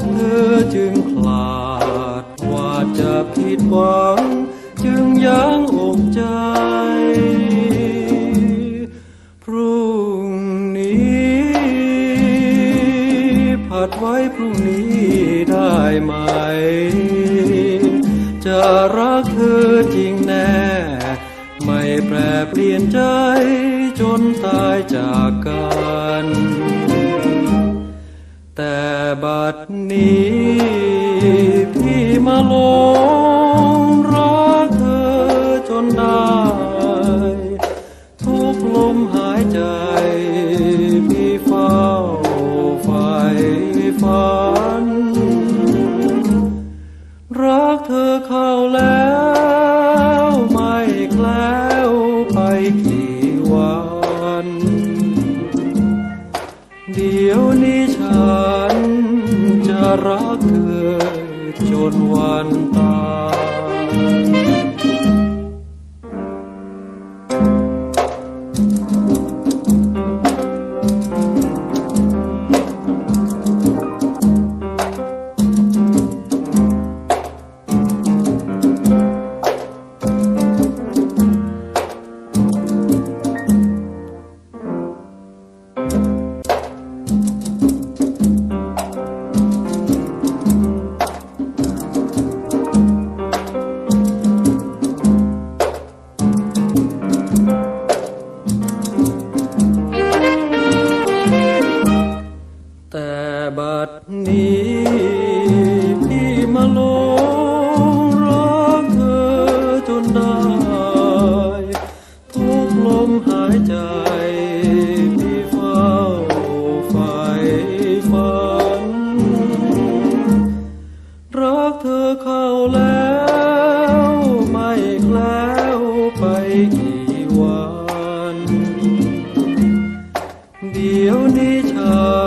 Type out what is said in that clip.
บเธอจึงคลาดว่าจะผิดหวัง จึงยั้งอกใจ พรุ่งนี้ผัดไว้พรุ่งนี้ได้ไหม จะรักเธอจริงแน่ ไม่แปรเปลี่ยนใจจนตายจากกัน บัดนี้ พี่มาลงรักเธอจนได้ ทุกลมหายใจ พี่เฝ้าไฟฟ้า รักเธอจนวันตาย นี้พี่มาลงรักเธอจนได้ ทุกลมหายใจ พี่เฝ้าไฟฝัน รักเธอเข้าแล้ว ไม่แคล้วไปกี่วัน เดี๋ยวนี้เธอ